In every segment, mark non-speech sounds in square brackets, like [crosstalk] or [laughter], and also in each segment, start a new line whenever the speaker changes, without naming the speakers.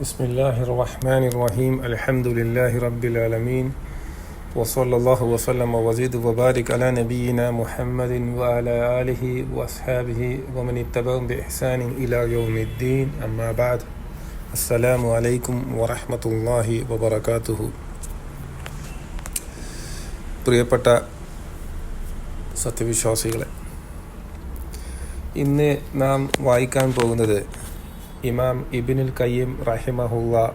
بسم الله الرحمن الرحيم الحمد لله رب العالمين وصلى الله وسلم وزيد وبارك على نبينا محمد وعلى آله وأصحابه ومن اتبعهم بإحسان إلى يوم الدين أما بعد السلام عليكم ورحمة الله وبركاته പ്രിയപ്പെട്ട സത്യവിശ്വാസികളെ ഇന്ന് നാം വായിക്കാൻ പോകുന്നത് ഇമാം ഇബിനുൽ കയ്യം റഹിമഹുല്ല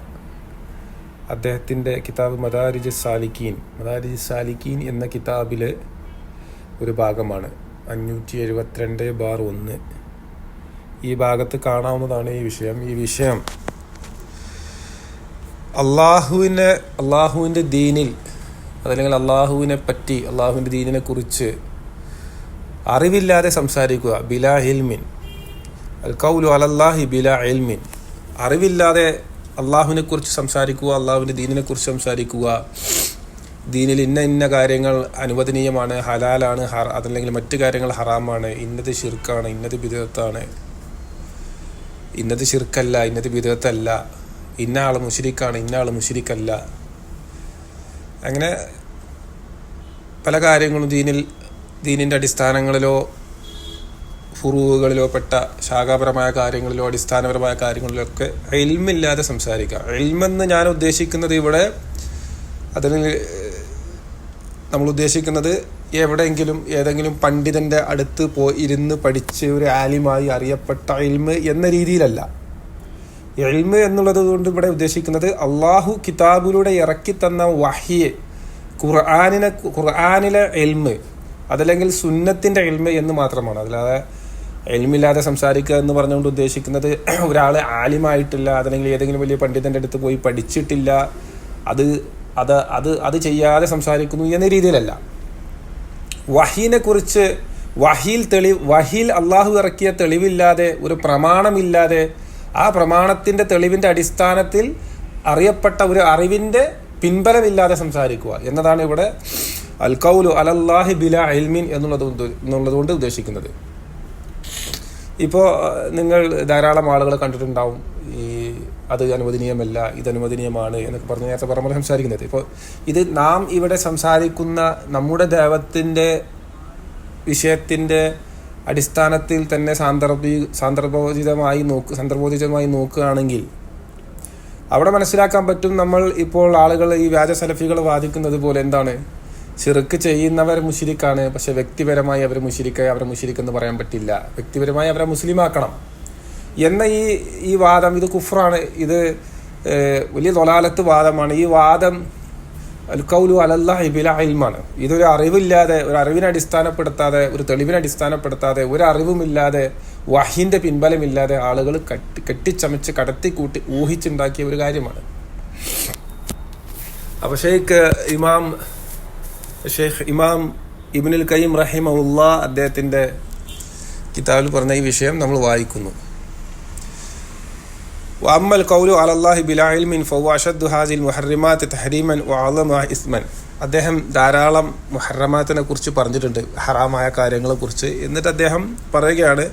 അദ്ദേഹത്തിന്റെ കിതാബ് മദാരിജ് സാലിക്കീൻ മദാരിജ് സാലിക്കീൻ എന്ന കിതാബിലെ ഒരു ഭാഗമാണ്. അഞ്ഞൂറ്റി എഴുപത്തിരണ്ട് ബാർ ഒന്ന്. ഈ ഭാഗത്ത് കാണാവുന്നതാണ് ഈ വിഷയം. ഈ വിഷയം അള്ളാഹുവിനെ അള്ളാഹുവിന്റെ ദീനിൽ അതല്ലെങ്കിൽ അള്ളാഹുവിനെ പറ്റി അള്ളാഹുവിന്റെ ദീനിനെ കുറിച്ച് അറിവില്ലാതെ സംസാരിക്കുക ബിലാ ഹിൽമിൻ. അൽ കൗലു അലല്ലാഹി ബില എൽമിൻ അറിവില്ലാതെ അള്ളാഹുവിനെ കുറിച്ച് സംസാരിക്കുക അള്ളാഹുവിന്റെ ദീനിനെ കുറിച്ച് സംസാരിക്കുക ദീനിൽ ഇന്ന ഇന്ന കാര്യങ്ങൾ അനുവദനീയമാണ് ഹലാലാണ് അതല്ലെങ്കിൽ മറ്റു കാര്യങ്ങൾ ഹറാമാണ് ഇന്നത് ഷിർക്കാണ് ഇന്നത് ബിദത്താണ്. ഇന്നത് ഷിർക്കല്ല ഇന്നത് ബിദത്തല്ല. ഇന്ന ആൾ മുഷിരിക്കാണ് ഇന്ന ആൾ മുഷിരിക്കല്ല അങ്ങനെ പല കാര്യങ്ങളും ദീനിൽ ദീനിന്റെ അടിസ്ഥാനങ്ങളിലോ ഫുറൂകളിലോ പെട്ട ശാഖാപരമായ കാര്യങ്ങളിലോ അടിസ്ഥാനപരമായ കാര്യങ്ങളിലോ ഒക്കെ എൽമില്ലാതെ സംസാരിക്കുക എൽമെന്ന് ഞാൻ ഉദ്ദേശിക്കുന്നത് ഇവിടെ അതിന് നമ്മൾ ഉദ്ദേശിക്കുന്നത് എവിടെയെങ്കിലും ഏതെങ്കിലും പണ്ഡിതന്റെ അടുത്ത് പോയി ഇരുന്ന് പഠിച്ച് ഒരു ആലിമായി അറിയപ്പെട്ട എൽമ് എന്ന രീതിയിലല്ല. എൽമ് എന്നുള്ളത് കൊണ്ട് ഇവിടെ ഉദ്ദേശിക്കുന്നത് അള്ളാഹു കിതാബിലൂടെ ഇറക്കി തന്ന വഹിയെ ഖുർആാനിനെ ഖുർആാനിലെ എൽമ് അതല്ലെങ്കിൽ സുന്നത്തിന്റെ എൽമ് എന്ന് മാത്രമാണ്. അല്ലാതെ എൽമില്ലാതെ സംസാരിക്കുക എന്ന് പറഞ്ഞുകൊണ്ട് ഉദ്ദേശിക്കുന്നത് [clears throat] ഒരാൾ ആലിമായിട്ടില്ല അതല്ലെങ്കിൽ ഏതെങ്കിലും വലിയ പണ്ഡിതന്റെ അടുത്ത് പോയി പഠിച്ചിട്ടില്ല അത് അത് അത് അത് ചെയ്യാതെ സംസാരിക്കുന്നു എന്ന രീതിയിലല്ല. വഹീനെ കുറിച്ച് വഹീൽ തെളി വഹീൽ അള്ളാഹു ഇറക്കിയ തെളിവില്ലാതെ ഒരു പ്രമാണമില്ലാതെ ആ പ്രമാണത്തിന്റെ തെളിവിന്റെ അടിസ്ഥാനത്തിൽ അറിയപ്പെട്ട ഒരു അറിവിന്റെ പിൻബലമില്ലാതെ സംസാരിക്കുക എന്നതാണ് ഇവിടെ അൽ കൗലു അലല്ലാഹി ബില എൽമിൻ എന്നുള്ളത് എന്നുള്ളതുകൊണ്ട് ഉദ്ദേശിക്കുന്നത്. ഇപ്പോൾ നിങ്ങൾ ധാരാളം ആളുകൾ കണ്ടിട്ടുണ്ടാവും. ഈ അത് അനുവദനീയമല്ല ഇത് അനുവദനീയമാണ് എന്നൊക്കെ പറഞ്ഞ് നേരത്തെ പറഞ്ഞ സംസാരിക്കുന്നത്. ഇപ്പോൾ ഇത് നാം ഇവിടെ സംസാരിക്കുന്ന നമ്മുടെ ദൈവത്തിന്റെ വിഷയത്തിന്റെ അടിസ്ഥാനത്തിൽ തന്നെ സാന്ദർഭി സാന്ദർഭോചിതമായി നോക്ക് സന്ദർഭോചിതമായി നോക്കുകയാണെങ്കിൽ അവിടെ മനസ്സിലാക്കാൻ പറ്റും നമ്മൾ ഇപ്പോൾ ആളുകൾ ഈ വ്യാജ സലഫികൾ വാദിക്കുന്നത് പോലെ എന്താണ്? ചെറുക്ക് ചെയ്യുന്നവർ മുഷിരിക്കാണ് പക്ഷെ വ്യക്തിപരമായി അവർ മുഷിരിക്ക അവരെ മുഷിരിക്കെന്ന് പറയാൻ പറ്റില്ല. വ്യക്തിപരമായി അവരെ മുസ്ലിമാക്കണം. എന്ന ഈ ഈ വാദം ഇത് കുഫറാണ് ഇത് വലിയ തൊലാലത്ത് വാദമാണ്. ഈ വാദം അൽക്കൗലു കൗലു ബില ഇൽമാണ്. ഇതൊരു അറിവില്ലാതെ ഒരു അറിവിനെ അടിസ്ഥാനപ്പെടുത്താതെ ഒരു തെളിവിനെ അടിസ്ഥാനപ്പെടുത്താതെ ഒരു അറിവുമില്ലാതെ വഹിന്റെ പിൻബലമില്ലാതെ ആളുകൾ കട്ടി കെട്ടിച്ചമച്ച് കടത്തിക്കൂട്ടി ഊഹിച്ചുണ്ടാക്കിയ ഒരു കാര്യമാണ്. അപ്പൊ ഷെയ്ഖ് ഇമാം ഷെയ്ഖ് ഇമാം ഇബിനുൽ കയ്യം റഹിമുല്ല അദ്ദേഹത്തിന്റെ കിതാബിൽ പറഞ്ഞ ഈ വിഷയം നമ്മൾ വായിക്കുന്നു. വഅമ്മൽ കൗലു അലല്ലാഹി ബിലാഹിൽമിൻ ഫവാഷദ്ദു ഹാസിൽ മുഹറിമാത്ത് തഹരീമൻ വഅലമ ഇസ്മൻ. അദ്ദേഹം ധാരാളം മുഹറമാത്തിനെ കുറിച്ച് പറഞ്ഞിട്ടുണ്ട് ഹറാമായ കാര്യങ്ങളെക്കുറിച്ച് എന്നിട്ട് അദ്ദേഹം പറയുകയാണ്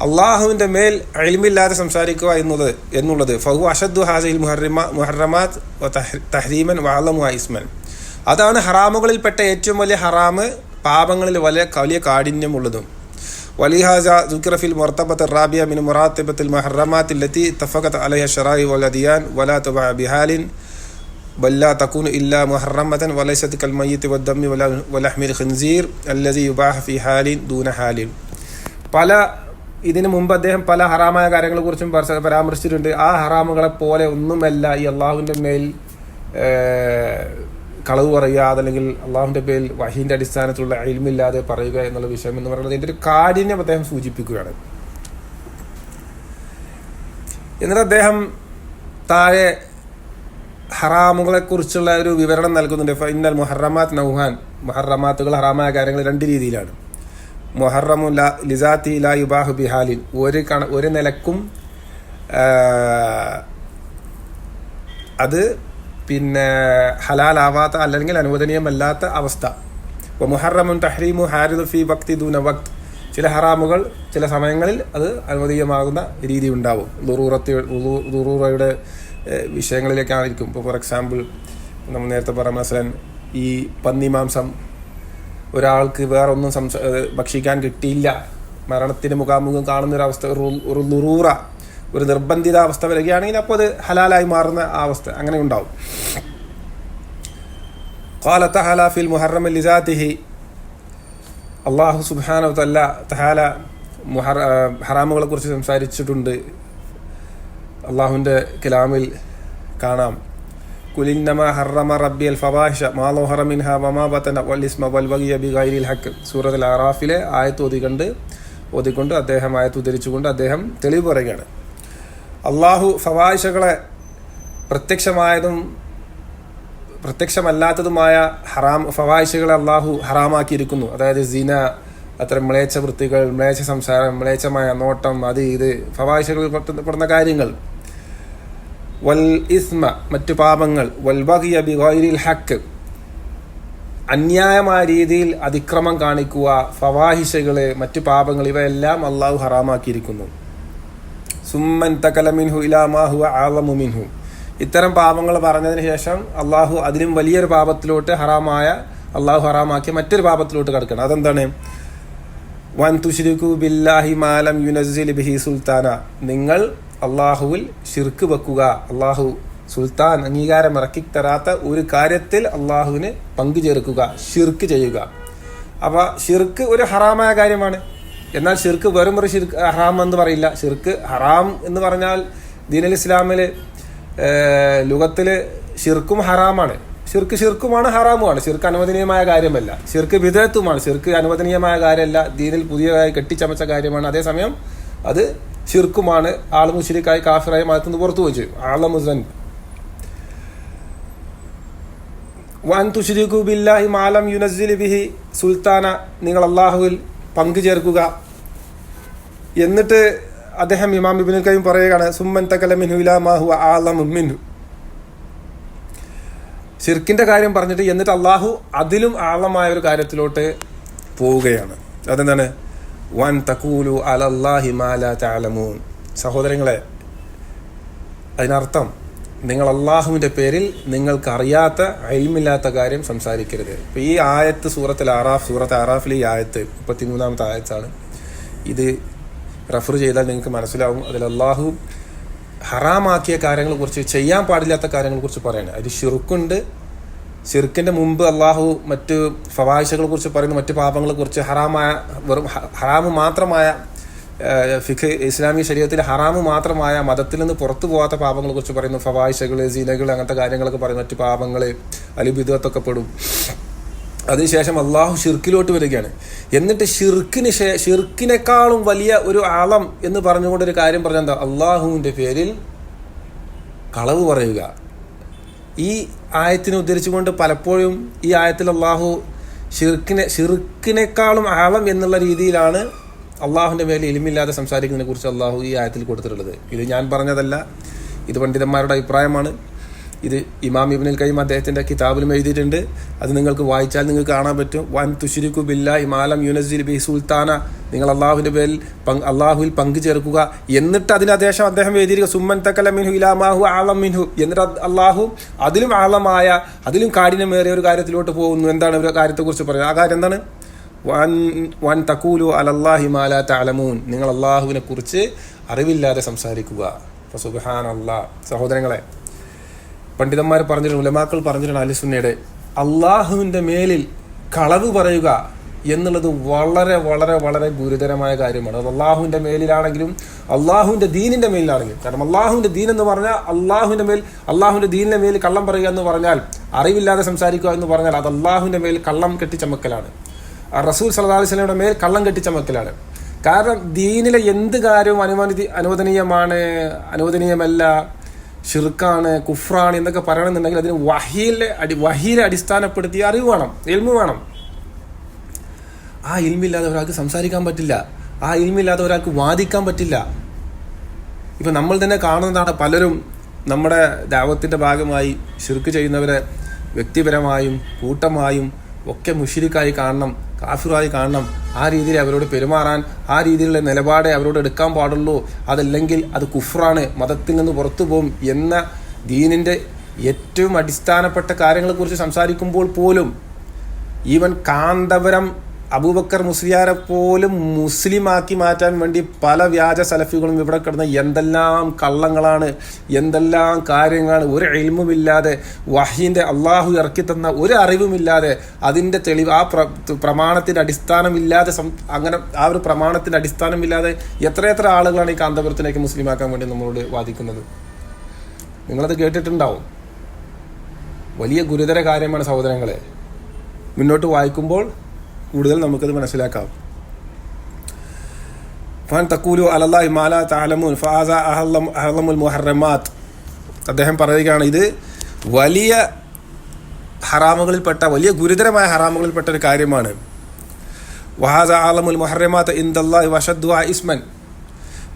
അള്ളാഹുവിന്റെ മേൽ അഴിമില്ലാതെ സംസാരിക്കുക എന്നത് എന്നുള്ളത് ഫഹു അഷദ് ഹാസിൽ മുഹറിമ മുഹറമാത്ത് തഹരീമൻ വാലമു ഇസ്മൻ. അതാണ് ഹറാമുകളിൽപ്പെട്ട ഏറ്റവും വലിയ ഹറാമ് പാപങ്ങളിൽ വലിയ വലിയ കാഠിന്യമുള്ളതും. വലിഹാജ ദുക്കിറഫിൽ മുർത്തബത്ത് റാബിയ മിൻ മുറാത്തിബത്തിൽ മഹറമാത്തിൽ ലത്തി തഫകത്ത് അലഹ ഷറായി വലദിയാൻ വലാ തുബ ബിഹാലിൻ വല്ല തക്കൂൻ ഇല്ല മുഹറമതൻ വലൈസത്ത് കൽമയ്യത്ത് വദ്ദമ്മി വല വലഹ്മിൽ ഖിൻസീർ അല്ലതി യുബാഹ ഫി ഹാലിൻ ദൂന ഹാലിൻ. പല ഇതിനു മുമ്പ് അദ്ദേഹം പല ഹറാമായ കാര്യങ്ങളെ കുറിച്ചും പരാമർശിച്ചിട്ടുണ്ട്. ആ ഹറാമുകളെ പോലെ ഒന്നുമല്ല ഈ അള്ളാഹുവിന്റെ മേൽ കളവ് പറയുക അതല്ലെങ്കിൽ അള്ളാഹുവിന്റെ പേരിൽ വഹീന്റെ അടിസ്ഥാനത്തിലുള്ള അയിൽമില്ലാതെ പറയുക എന്നുള്ള വിഷയം എന്ന് പറയുന്നത് ഇതിന്റെ ഒരു കാഠിന്യം അദ്ദേഹം സൂചിപ്പിക്കുകയാണ്. എന്നിട്ട് അദ്ദേഹം താഴെ ഹറാമുകളെ കുറിച്ചുള്ള ഒരു വിവരണം നൽകുന്നുണ്ട്. ഇന്നൽ മുഹറമാത്ത് നൗഹാൻ. മുഹറമാത്തുകൾ ഹറാമായ കാര്യങ്ങൾ രണ്ട് രീതിയിലാണ്. മുഹറമു ല ലിസാത്തി ലാ യുബാഹു ബിഹാലിൻ. ഒരു കണ ഒരു നിലക്കും അത് പിന്നെ ഹലാലാവാത്ത അല്ലെങ്കിൽ അനുവദനീയമല്ലാത്ത അവസ്ഥ. മുഹറമുൻ തഹ്രീമു ഹാരിദ് ഫി വക്തി ദൂന വക്ത്. ചില ഹറാമുകൾ ചില സമയങ്ങളിൽ അത് അനുവദീയമാകുന്ന രീതി ഉണ്ടാവും. ദുറൂറത്തി ദുറൂറയുടെ വിഷയങ്ങളിലേക്കായിരിക്കും. ഇപ്പോൾ ഫോർ എക്സാമ്പിൾ നമ്മൾ നേരത്തെ പറഞ്ഞ മസലൻ ഈ പന്നി മാംസം ഒരാൾക്ക് വേറൊന്നും സംസ ഭക്ഷിക്കാൻ കിട്ടിയില്ല. മരണത്തിന് മുഖാമുഖം കാണുന്ന ഒരു അവസ്ഥ ഒരു ഒരു നുറൂറ ഒരു നിർബന്ധിത അവസ്ഥ വരികയാണെങ്കിൽ അപ്പോൾ അത് ഹലാലായി മാറുന്ന ആ അവസ്ഥ അങ്ങനെ ഉണ്ടാവും قال تعالى في المحرم لذاته അള്ളാഹു സുബാനോ തല്ല തഹാല മുഹറ ഹറാമുകളെ കുറിച്ച് സംസാരിച്ചിട്ടുണ്ട് അള്ളാഹുവിൻ്റെ കലാമിൽ കാണാം കുലിന്നമ ഹറമ റബ്ബി അൽ ഫവാഹിഷ മാ ലോഹറ മിൻഹ വമാ ബത്തന വൽ ഇസ്മ വൽ വഗിയ ബി ഗൈരിൽ ഹക്ക് സൂറത്തുൽ അറാഫിലെ ആയത്ത് ഓതിക്കൊണ്ട് ഓതിക്കൊണ്ട് അദ്ദേഹം ആയത്ത് ഉദ്ധരിച്ചുകൊണ്ട് അദ്ദേഹം തെളിവ് പറയുകയാണ് അള്ളാഹു ഫവാഹിഷകളെ പ്രത്യക്ഷമായതും പ്രത്യക്ഷമല്ലാത്തതുമായ ഹറാം ഫവായിഷകളെ അള്ളാഹു ഹറാമാക്കിയിരിക്കുന്നു. അതായത് സിന അത്ര മ്ലേച്ഛ വൃത്തികൾ മ്ലേച്ഛ സംസാരം മ്ലേച്ഛമായ നോട്ടം അത് ഇത് ഫവായിഷകളിൽ പെടുന്ന കാര്യങ്ങൾ. വൽ ഇസ്മ മറ്റു പാപങ്ങൾ. വൽ ബഗിയ ബി ഗൈരിൽ ഹക്ക് അന്യായമായ രീതിയിൽ അതിക്രമം കാണിക്കുക ഫവാഹിഷകൾ മറ്റു പാപങ്ങൾ ഇവയെല്ലാം അള്ളാഹു ഹറാമാക്കിയിരിക്കുന്നു. സുമ്മൻ തകലമിൻഹു ആലമു മിൻഹു. ഇത്തരം പാപങ്ങൾ പറഞ്ഞതിന് ശേഷം അള്ളാഹു അതിലും വലിയൊരു പാപത്തിലോട്ട് ഹറാമായ അള്ളാഹു ഹറാമാക്കിയ മറ്റൊരു പാപത്തിലോട്ട് കിടക്കണം. അതെന്താണ്? വൻ തുഷിരിക്കു ബില്ലാഹി മാലം യുനസിൽ ബിഹി സുൽത്താന. നിങ്ങൾ അള്ളാഹുവിൽ ഷിർക്ക് വെക്കുക. അള്ളാഹു സുൽത്താൻ അംഗീകാരം ഇറക്കി തരാത്ത ഒരു കാര്യത്തിൽ അള്ളാഹുവിന് പങ്കു ചേർക്കുക ഷിർക്ക് ചെയ്യുക. അപ്പൊ ഷിർക്ക് ഒരു ഹറാമായ കാര്യമാണ്. എന്നാൽ ഷിർക്ക് വെറും ഒരു ഷിർക്ക് ഹറാം എന്ന് പറയില്ല. ഷിർക്ക് ഹറാം എന്ന് പറഞ്ഞാൽ ദീനൽ ഏഹ്, ശിർക്കും ഷിർക്കും ഹറാമാണ്. ഷിർക്ക് ഷിർക്കുമാണ് ഹറാമുമാണ്. ഷിർക്ക് അനുവദനീയമായ കാര്യമല്ല. ഷിർക്ക് വിധേയത്വമാണ്. ഷിർക്ക് അനുവദനീയമായ കാര്യമല്ല. ദീനിൽ പുതിയതായി കെട്ടിച്ചമച്ച കാര്യമാണ്. അതേസമയം അത് ഷിർക്കുമാണ് ആൾ മുഷിരിക്കായി കാഫിറായി മതത്തുനിന്ന് പുറത്തു വെച്ചു ആള മുസൻ വൻ തുഷിരിക്കു ബില്ലാഹി മാലം യുനസിൽ ബിഹി സുൽത്താന. നിങ്ങൾ അള്ളാഹുവിൽ പങ്കു ചേർക്കുക എന്നിട്ട് അദ്ദേഹം ഇമാം ഇബിനുൽ കയ്യും പറയുകയാണ് സുമ്മൻ തകല മിൻഹു ഇലാ മാഹു ആലമു മിൻഹു. ഷിർക്കിന്റെ കാര്യം പറഞ്ഞിട്ട് എന്നിട്ട് അള്ളാഹു അതിലും ആളമായ ഒരു കാര്യത്തിലോട്ട് പോവുകയാണ്. അതെന്താണ്? വൻ തക്കൂലു അലല്ലാഹി മാല താലമൂൻ സഹോദരങ്ങളെ അതിനർത്ഥം നിങ്ങൾ അള്ളാഹുവിന്റെ പേരിൽ നിങ്ങൾക്ക് അറിയാത്ത കാര്യം സംസാരിക്കരുത്. ഇപ്പൊ ഈ ആയത്ത് സൂറത്തിൽ ആറാഫ് സൂറത്ത് ആറാഫിലെ ഈ ആയത്ത് മുപ്പത്തിമൂന്നാമത്തെ ആയത്താണ്. ഇത് റെഫർ ചെയ്താൽ നിങ്ങൾക്ക് മനസ്സിലാവും. അതിൽ അള്ളാഹു ഹറാമാക്കിയ കാര്യങ്ങളെ കുറിച്ച് ചെയ്യാൻ പാടില്ലാത്ത കാര്യങ്ങളെ കുറിച്ച് പറയാണ്. അതിൽ ഷിർക്കുണ്ട് ഷിർക്കിന്റെ മുമ്പ് അള്ളാഹു മറ്റ് ഫവായിഷകളെ കുറിച്ച് പറയുന്നു. മറ്റ് പാപങ്ങളെ കുറിച്ച് ഹറാമായ വെറും ഹറാമ് മാത്രമായ ഫിഖ് ഇസ്ലാമിക ശരീരത്തിൽ ഹറാമ് മാത്രമായ മതത്തിൽ നിന്ന് പുറത്തു പോകാത്ത പാപങ്ങളെ കുറിച്ച് പറയുന്നു. ഫവായിഷകൾ സീനകൾ അങ്ങനത്തെ കാര്യങ്ങളൊക്കെ പറയുന്നു. മറ്റ് പാപങ്ങൾ അലിബിദത്തൊക്കെ പെടും. അതിനുശേഷം അള്ളാഹു ഷിർക്കിലോട്ട് വരികയാണ്. എന്നിട്ട് ഷിർക്കിന് ശേ ഷിർക്കിനേക്കാളും വലിയ ഒരു ആളം എന്ന് പറഞ്ഞുകൊണ്ടൊരു കാര്യം പറഞ്ഞ എന്താ അള്ളാഹുവിന്റെ പേരിൽ കളവ് പറയുക. ഈ ആയത്തിനെ ഉദ്ധരിച്ചുകൊണ്ട് പലപ്പോഴും ഈ ആയത്തിൽ അള്ളാഹു ഷിർക്കിനെ ഷിർക്കിനേക്കാളും ആളം എന്നുള്ള രീതിയിലാണ് അള്ളാഹുവിന്റെ മേലെ എലിമില്ലാതെ സംസാരിക്കുന്നതിനെ കുറിച്ച് അള്ളാഹു ഈ ആയത്തിൽ കൊടുത്തിട്ടുള്ളത്. ഇത് ഞാൻ പറഞ്ഞതല്ല. ഇത് പണ്ഡിതന്മാരുടെ അഭിപ്രായമാണ്. ഇത് ഇമാം ഇബ്നുൽ കയ്യും അദ്ദേഹത്തിന്റെ കിതാബിലും എഴുതിയിട്ടുണ്ട്. അത് നിങ്ങൾക്ക് വായിച്ചാൽ നിങ്ങൾക്ക് കാണാൻ പറ്റും. വൻ തുഷിരിക്കു ബില്ല ഇമാലം യുനസിൽ ബി സുൽത്താന. നിങ്ങൾ അള്ളാഹുവിന്റെ പേരിൽ പങ്ക് അള്ളാഹുവിൽ പങ്കു ചേർക്കുക. എന്നിട്ട് അതിന് അദ്ദേഹം അദ്ദേഹം എഴുതിയിരിക്കുക സുമ്മൻ തക്കല മിൻഹു ഇലാമാഹു ആളം മിൻഹു. എന്നിട്ട് അള്ളാഹു അതിലും ആളമായ അതിലും കാഠിനമേറിയ ഒരു കാര്യത്തിലോട്ട് പോകുന്നു. എന്താണ് ഒരു കാര്യത്തെക്കുറിച്ച് പറയുന്നത് ആ കാര്യം എന്താണ്? വൻ വൻ തക്കൂലു അലല്ലാഹി മാലാ തലമൂൻ നിങ്ങൾ അള്ളാഹുവിനെ കുറിച്ച് അറിവില്ലാതെ സംസാരിക്കുക. സുബാൻ അള്ളാഹ് സഹോദരങ്ങളെ പണ്ഡിതന്മാർ പറഞ്ഞിട്ടുണ്ട് ഉലമാക്കൾ പറഞ്ഞിട്ടുണ്ട് അലിസുന്നയുടെ അള്ളാഹുവിന്റെ മേലിൽ കളവ് പറയുക എന്നുള്ളത് വളരെ വളരെ വളരെ ഗുരുതരമായ കാര്യമാണ്. അത് അള്ളാഹുവിന്റെ മേലിലാണെങ്കിലും അള്ളാഹുവിന്റെ ദീനിന്റെ മേലിലാണെങ്കിലും. കാരണം അള്ളാഹുവിന്റെ ദീൻ എന്ന് പറഞ്ഞാൽ അള്ളാഹുവിന്റെ മേൽ അള്ളാഹുവിന്റെ ദീനിന്റെ മേൽ കള്ളം പറയുക എന്ന് പറഞ്ഞാൽ അറിവില്ലാതെ സംസാരിക്കുക എന്ന് പറഞ്ഞാൽ അത് അള്ളാഹുവിന്റെ മേൽ കള്ളം കെട്ടിച്ചമക്കലാണ് റസൂൽ വസല്ലമയുടെ മേൽ കള്ളം കെട്ടിച്ചമക്കലാണ് കാരണം ദീനിലെ എന്ത് കാര്യവും അനുമതി അനുവദനീയമാണ് അനുവദനീയമല്ല. ഷിർക്കാണ് കുഫ്രാണ് എന്നൊക്കെ പറയണമെന്നുണ്ടെങ്കിൽ അതിന് വഹീലെ അടി വഹീലെ അടിസ്ഥാനപ്പെടുത്തിയ അറിവ് വേണം എൽമു വേണം. ആ ഇൽമില്ലാതെ ഒരാൾക്ക് സംസാരിക്കാൻ പറ്റില്ല. ആ ഇൽമില്ലാതെ ഒരാൾക്ക് വാദിക്കാൻ പറ്റില്ല. ഇപ്പം നമ്മൾ തന്നെ കാണുന്നതാണ് പലരും നമ്മുടെ ദാവത്തിന്റെ ഭാഗമായി ഷിർക്ക് ചെയ്യുന്നവരെ വ്യക്തിപരമായും കൂട്ടമായും ഒക്കെ മുഷിരിക്കായി കാണണം. കാഫിറായി കാണണം. ആ രീതിയിൽ അവരോട് പെരുമാറാൻ ആ രീതിയിലുള്ള നിലപാടേ അവരോട് എടുക്കാൻ പാടുള്ളൂ. അതല്ലെങ്കിൽ അത് കുഫ്റാണ് മതത്തിൽ നിന്ന് പുറത്തു പോകും എന്ന ദീനിന്റെ ഏറ്റവും അടിസ്ഥാനപ്പെട്ട കാര്യങ്ങളെക്കുറിച്ച് സംസാരിക്കുമ്പോൾ പോലും ഈവൻ കാന്തപുരം അബൂബക്കർ മുസ്ലിയാരെ പോലും മുസ്ലിമാക്കി മാറ്റാൻ വേണ്ടി പല വ്യാജ സലഫികളും ഇവിടെ കിടന്ന എന്തെല്ലാം കള്ളങ്ങളാണ് എന്തെല്ലാം കാര്യങ്ങളാണ്. ഒരു എൽമുമില്ലാതെ വഹീന്റെ അള്ളാഹു ഇറക്കിത്തന്ന ഒരു അറിവുമില്ലാതെ അതിന്റെ തെളിവ് ആ പ്ര പ്രമാണത്തിന്റെ അടിസ്ഥാനമില്ലാതെ അങ്ങനെ ആ ഒരു പ്രമാണത്തിന്റെ അടിസ്ഥാനമില്ലാതെ എത്രയെത്ര ആളുകളാണ് ഈ കാന്തപുരത്തിലേക്ക് മുസ്ലിമാക്കാൻ വേണ്ടി നമ്മളോട് വാദിക്കുന്നത്? നിങ്ങളത് കേട്ടിട്ടുണ്ടാവും. വലിയ ഗുരുതര കാര്യമാണ് സഹോദരങ്ങളെ. മുന്നോട്ട് വായിക്കുമ്പോൾ കൂടുതൽ നമുക്കത് മനസ്സിലാക്കാം. ഫാൻ തക്കൂലു അലല്ലാഹി മാല താലമുൻ ഫാസ അഹല്ലം മുഹറമാത്ത് അദ്ദേഹം പറയുകയാണ് ഇത് വലിയ ഹറാമുകളിൽപ്പെട്ട വലിയ ഗുരുതരമായ ഹറാമുകളിൽപ്പെട്ട ഒരു കാര്യമാണ്. വഹാസ ആലമുൽ മുഹറമാത്ത് ഇന്ദല്ലാഹി വഷദ്വ ഇസ്മൻ.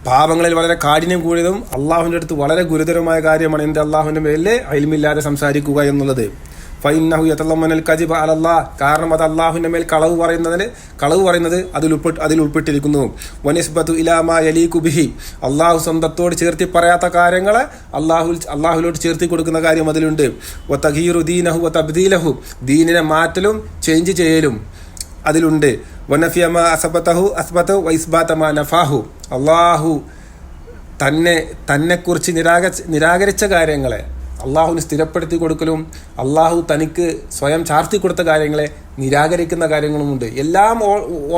പാപങ്ങളിൽ വളരെ കാഠിന്യം കൂടിയതും അള്ളാഹുവിന്റെ അടുത്ത് വളരെ ഗുരുതരമായ കാര്യമാണ് എന്റെ അള്ളാഹുവിന്റെ മേലിൽ അയൽമില്ലാതെ സംസാരിക്കുക എന്നുള്ളത്. ഫൈനഹു യത്തല്ലമ്മനൽ കജിബ് അലല്ലാ. കാരണം അത് അള്ളാഹുവിന്റെ മേൽ കളവ് പറയുന്നതിന് കളവ് പറയുന്നത് അതിൽ ഉൾപ്പെട്ട് അതിൽ ഉൾപ്പെട്ടിരിക്കുന്നു. വനിസ്ബത്തു ഇലാമ അലി കുബിഹി അള്ളാഹു സ്വന്തത്തോട് ചേർത്തി പറയാത്ത കാര്യങ്ങളെ അള്ളാഹു അള്ളാഹുലോട്ട് ചേർത്തി കൊടുക്കുന്ന കാര്യം അതിലുണ്ട്. ഒ തഹീറു ദീനഹു തബ്ദീലഹു ദീനിനെ മാറ്റലും ചേഞ്ച് ചെയ്യലും അതിലുണ്ട്. വനഫിയമ അസബത്തഹു അസ്ബത്ത് വൈസ്ബാത്തമ നഫാഹു. അള്ളാഹു തന്നെ തന്നെക്കുറിച്ച് നിരാക നിരാകരിച്ച കാര്യങ്ങളെ അള്ളാഹുവിന് സ്ഥിരപ്പെടുത്തി കൊടുക്കലും അള്ളാഹു തനിക്ക് സ്വയം ചാർത്തി കൊടുത്ത കാര്യങ്ങളെ നിരാകരിക്കുന്ന കാര്യങ്ങളുമുണ്ട്. എല്ലാം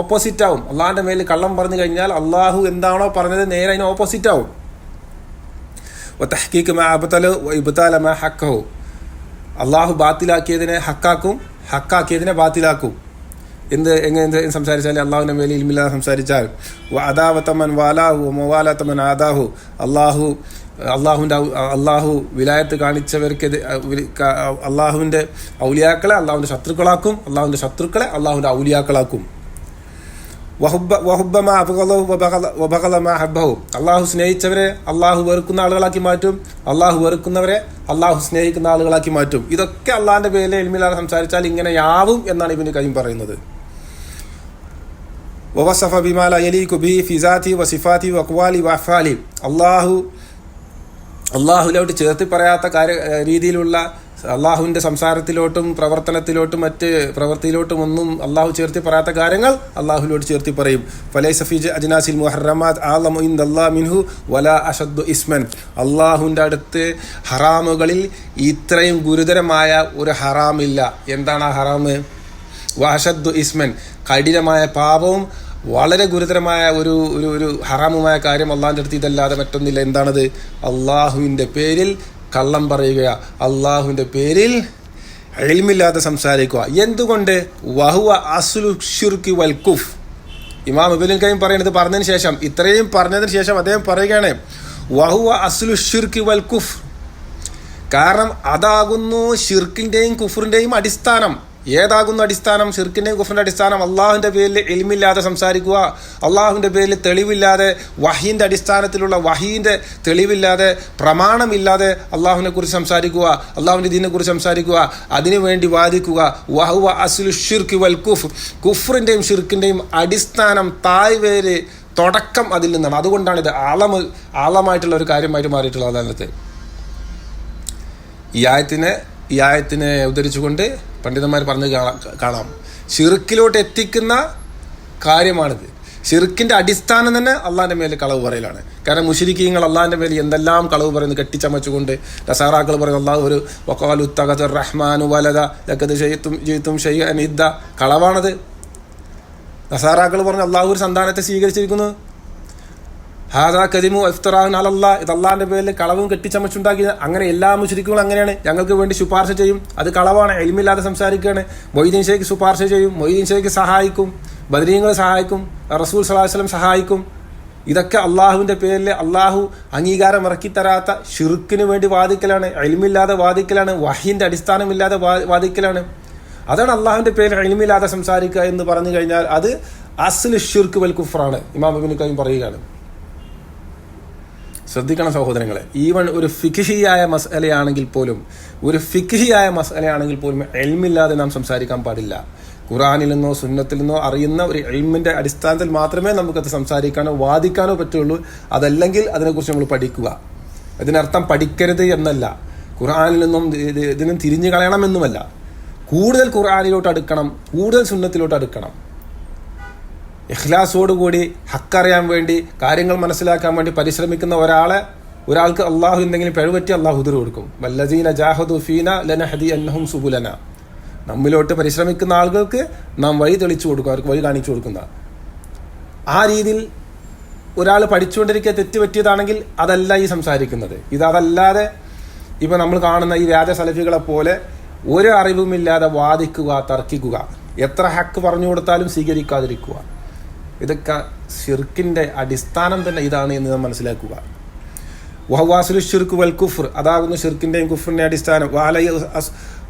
ഓപ്പോസിറ്റ് ആവും അള്ളാഹിന്റെ മേൽ കള്ളം പറഞ്ഞു കഴിഞ്ഞാൽ അള്ളാഹു എന്താണോ പറഞ്ഞത് നേരെ അതിന് ഓപ്പോസിറ്റ് ആവും തഹ്ക്കീക്ക് മാ അബത്തൽ ഇബത്താല മാ ഹക്കഹു അള്ളാഹു ബാത്തിലാക്കിയതിനെ ഹക്കാക്കും ഹക്കാക്കിയതിനെ ബാത്തിലാക്കും. എന്ത് എങ്ങനെ എന്ത് സംസാരിച്ചാൽ അള്ളാഹുവിന്റെ മേലെ ഇൽമില്ലാതെ സംസാരിച്ചാൽ അദാവത്തമൻ വാലാഹു മൊവാലാത്തമൻ ആദാഹു. അള്ളാഹു അള്ളാഹുവിന്റെ അള്ളാഹു വിലായത്ത് കാണിച്ചവർക്ക് അള്ളാഹുവിന്റെ ഔലിയാക്കളെ അള്ളാഹുവിന്റെ ശത്രുക്കളാക്കും അള്ളാഹുവിന്റെ ശത്രുക്കളെ അള്ളാഹുവിന്റെ ഔലിയാക്കളാക്കും. അള്ളാഹു സ്നേഹിച്ചവരെ അള്ളാഹു വെറുക്കുന്ന ആളുകളാക്കി മാറ്റും അള്ളാഹു വെറുക്കുന്നവരെ അള്ളാഹു സ്നേഹിക്കുന്ന ആളുകളാക്കി മാറ്റും. ഇതൊക്കെ അള്ളാഹിന്റെ പേരിലെ എൽമില്ലാതെ സംസാരിച്ചാൽ ഇങ്ങനെയാവും എന്നാണ് ഇവന് കാര്യം പറയുന്നത്. ഫിസാത്തി വസിഫാത്തി വക്വാലി വഫാലി അള്ളാഹു അള്ളാഹുലോട്ട് ചേർത്തി പറയാത്ത കാര്യ രീതിയിലുള്ള അള്ളാഹുവിന്റെ സംസാരത്തിലോട്ടും പ്രവർത്തനത്തിലോട്ടും മറ്റ് പ്രവൃത്തിയിലോട്ടും ഒന്നും അള്ളാഹു ചേർത്തി പറയാത്ത കാര്യങ്ങൾ അള്ളാഹുലോട്ട് ചേർത്തി പറയും. ഫലൈ സഫീജ് അജ്നാസിൽ മുഹറമാത് ആലമു ഇന്ദ അല്ലാ മിൻഹു വല അഷദ്ദു ഇസ്മൻ. അള്ളാഹുവിന്റെ അടുത്ത് ഹറാമുകളിൽ ഇത്രയും ഗുരുതരമായ ഒരു ഹറാമില്ല. എന്താണ് ആ ഹറാമ്? വഷദ് ഇസ്മൻ. കഠിനമായ പാപവും വളരെ ഗുരുതരമായ ഒരു ഒരു ഒരു ഹറാമുമായ കാര്യം അള്ളാഹിന്റെ അടുത്ത് ഇതല്ലാതെ മറ്റൊന്നില്ല. എന്താണത്? അള്ളാഹുവിന്റെ പേരിൽ കള്ളം പറയുക. അള്ളാഹുവിന്റെ പേരിൽ എളിമില്ലാതെ സംസാരിക്കുക. എന്തുകൊണ്ട്? വഹുവ അസുലു വൽ കുഫ്. ഇമാം അബുലിൻ കൈം പറയുന്നത് പറഞ്ഞതിന് ശേഷം ഇത്രയും പറഞ്ഞതിന് ശേഷം അദ്ദേഹം പറയുകയാണ് വഹുവ അസുലു വൽ കുഫ്. കാരണം അതാകുന്നു ഷിർക്കിന്റെയും കുഫറിന്റെയും അടിസ്ഥാനം. ഏതാകുന്നു അടിസ്ഥാനം ഷിർക്കിന്റെയും കുഫറിന്റെ അടിസ്ഥാനം അള്ളാഹുവിന്റെ പേരിൽ എളിമില്ലാതെ സംസാരിക്കുക അള്ളാഹുവിന്റെ പേരിൽ തെളിവില്ലാതെ വഹീന്റെ അടിസ്ഥാനത്തിലുള്ള വഹീന്റെ തെളിവില്ലാതെ പ്രമാണമില്ലാതെ അള്ളാഹുവിനെ കുറിച്ച് സംസാരിക്കുക അള്ളാഹുവിന്റെ ദീനെ കുറിച്ച് സംസാരിക്കുക അതിനുവേണ്ടി വാദിക്കുക. വഹുവ അസുൽ ഷിർക്ക് വൽ കുഫ് കുഫറിന്റെയും ഷിർക്കിന്റെയും അടിസ്ഥാനം തായ് തായ്വേര് തുടക്കം അതിൽ നിന്നാണ്. അതുകൊണ്ടാണ് ഇത് ആളമ ആളമായിട്ടുള്ള ഒരു കാര്യമായിട്ട് മാറിയിട്ടുള്ള അതായത് ഈ ആയത്തിനെ ഈ ആയത്തിനെ ഉദ്ധരിച്ചുകൊണ്ട് പണ്ഡിതന്മാർ പറഞ്ഞ് കാണാം ഷിർക്കിലോട്ട് എത്തിക്കുന്ന കാര്യമാണിത്. ഷിർക്കിന്റെ അടിസ്ഥാനം തന്നെ അള്ളാഹിന്റെ മേലെ കളവ് പറയലാണ്. കാരണം മുഷിരിക്കീങ്ങൾ അള്ളാഹിന്റെ മേലെ എന്തെല്ലാം കളവ് പറയുന്നു കെട്ടിച്ചമച്ചുകൊണ്ട് നസാറാക്കൾ പറയുന്നു അള്ളാഹു ഒരു വക്കാലു തകത് റഹ്മാനു വലത ലക്കത് ഷെയ്ത്തും ചെയ്ത്തും ഷെയ്യ അനിദ്ദ കളവാണത്. നസാറാക്കൾ പറഞ്ഞു അള്ളാഹു ഒരു സന്താനത്തെ സ്വീകരിച്ചിരിക്കുന്നു. ഹാദാ കദിമു ഇഫ്തറാൻ അലല്ല ഇത് അള്ളാഹിന്റെ പേരിൽ കളവും കെട്ടിച്ചമച്ചുണ്ടാക്കി. അങ്ങനെ എല്ലാ മുശ്രിക്കുകളും അങ്ങനെയാണ്. ഞങ്ങൾക്ക് വേണ്ടി ശുപാർശ ചെയ്യും. അത് കളവാണ്. എൽമില്ലാതെ സംസാരിക്കുകയാണ്. മൊയ്തീൻ ഷേഖ് ശുപാർശ ചെയ്യും. മൊയ്തീൻ ഷേഖ് സഹായിക്കും. ബദരീങ്ങൾ സഹായിക്കും. റസൂൽ സലാഹുസ്ലം സഹായിക്കും. ഇതൊക്കെ അള്ളാഹുവിന്റെ പേരിൽ അള്ളാഹു അംഗീകാരം ഇറക്കി തരാത്ത ഷിർക്കിന് വേണ്ടി വാദിക്കലാണ്. എൽമില്ലാതെ വാദിക്കലാണ്. വഹീന്റെ അടിസ്ഥാനമില്ലാതെ വാദിക്കലാണ്. അതാണ് അള്ളാഹുവിന്റെ പേരിൽ എൽമില്ലാതെ സംസാരിക്കുക എന്ന് പറഞ്ഞു കഴിഞ്ഞാൽ അത് അസ്ലു ഷിർക്ക് വൽ കുഫറാണ്. ഇമാം അബിൻ കൈം പറയുകയാണ്. ശ്രദ്ധിക്കണം സഹോദരങ്ങളെ. ഈവൺ ഒരു ഫിഖിഹിയായ മസലയാണെങ്കിൽ പോലും ഒരു ഫിഖിഹിയായ മസലയാണെങ്കിൽ പോലും എൽമില്ലാതെ നാം സംസാരിക്കാൻ പാടില്ല. ഖുറാനിൽ നിന്നോ സുന്നത്തിൽ നിന്നോ അറിയുന്ന ഒരു എൽമിന്റെ അടിസ്ഥാനത്തിൽ മാത്രമേ നമുക്കത് സംസാരിക്കാനോ വാദിക്കാനോ പറ്റുള്ളൂ. അതല്ലെങ്കിൽ അതിനെക്കുറിച്ച് നമ്മൾ പഠിക്കുക. അതിനർത്ഥം പഠിക്കരുത് എന്നല്ല. ഖുറാനിൽ നിന്നും ഇത് ഇതിനും തിരിഞ്ഞു കളയണമെന്നുമല്ല കൂടുതൽ ഖുർആാനിലോട്ട് അടുക്കണം കൂടുതൽ സുന്നത്തിലോട്ട് അടുക്കണം. ഇഖ്ലാസോടുകൂടി ഹക്കറിയാൻ വേണ്ടി കാര്യങ്ങൾ മനസ്സിലാക്കാൻ വേണ്ടി പരിശ്രമിക്കുന്ന ഒരാളെ ഒരാൾക്ക് അള്ളാഹു എന്തെങ്കിലും പിഴവറ്റി അള്ളാഹു ഉതിർ കൊടുക്കും. വല്ലജീന ജാഹദു ഫീന ലനഹദി അന്നഹും സുബുലന. നമ്മിലോട്ട് പരിശ്രമിക്കുന്ന ആളുകൾക്ക് നാം വഴി തെളിച്ചു കൊടുക്കും അവർക്ക് വഴി കാണിച്ചു കൊടുക്കുന്ന. ആ രീതിയിൽ ഒരാൾ പഠിച്ചുകൊണ്ടിരിക്കുക തെറ്റ് പറ്റിയതാണെങ്കിൽ അതല്ല ഈ സംസാരിക്കുന്നത്. ഇതല്ലാതെ ഇപ്പം നമ്മൾ കാണുന്ന ഈ വ്യാജ സലഫികളെ പോലെ ഒരു അറിവുമില്ലാതെ വാദിക്കുക തർക്കിക്കുക. എത്ര ഹക്ക് പറഞ്ഞു കൊടുത്താലും സ്വീകരിക്കാതിരിക്കുക. ഇതൊക്കെ ഷിർക്കിന്റെ അടിസ്ഥാനം തന്നെ ഇതാണ് എന്ന് നാം മനസ്സിലാക്കുക. വഹവാസുലു ഷിർക്ക് വൽ കുഫർ അതാകുന്നു ഷിർക്കിന്റെയും കുഫറിന്റെ അടിസ്ഥാനം. വാലയ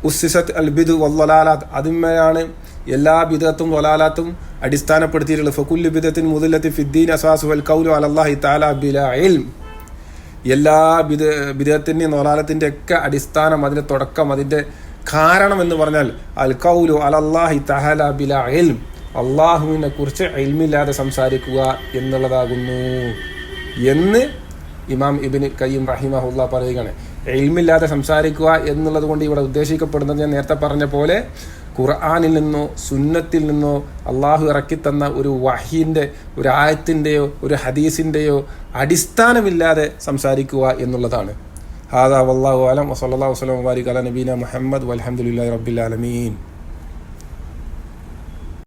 ഉസ്സിസത്ത് അൽ ബിദു വല്ലാലാത്ത് അതിന്മേലാണ് എല്ലാ ബിദത്തും വലാലാത്തും അടിസ്ഥാനപ്പെടുത്തിയിട്ടുള്ളത് ഫക്കുല്ലു ബിദത്തിൻ മുതലത്തി ഫിദ്ദീൻ അസാസ് വൽ കൗലു അലല്ലാഹി താല ബില ഇൽം. എല്ലാ ബിദ ബിദത്തിന്റെയും വലാലത്തിന്റെ ഒക്കെ അടിസ്ഥാനം അതിന്റെ തുടക്കം അതിന്റെ കാരണം എന്ന് പറഞ്ഞാൽ അൽ കൗലു അലല്ലാഹി തഹല ബില ഇൽം. അള്ളാഹുവിനെ കുറിച്ച് അയിമില്ലാതെ സംസാരിക്കുക എന്നുള്ളതാകുന്നു എന്ന് ഇമാം ഇബിൻ കയ്യും റഹിമഹുല്ല പറയുകയാണ്. എൽമില്ലാതെ സംസാരിക്കുക എന്നുള്ളത് കൊണ്ട് ഇവിടെ ഉദ്ദേശിക്കപ്പെടുന്നത് ഞാൻ നേരത്തെ പറഞ്ഞ പോലെ ഖുർആാനിൽ നിന്നോ സുന്നത്തിൽ നിന്നോ അള്ളാഹു ഇറക്കിത്തന്ന ഒരു വഹീന്റെ ഒരു ആയത്തിന്റെയോ ഒരു ഹദീസിന്റെയോ അടിസ്ഥാനമില്ലാതെ സംസാരിക്കുക എന്നുള്ളതാണ്. ഹാദാ വല്ലാഹു അലം വസല്ലാ വസ്ലം വാരിക് അല നബീന മുഹമ്മദ് വലഹമുല്ലാ റബ്ബിൽ ആലമീൻ.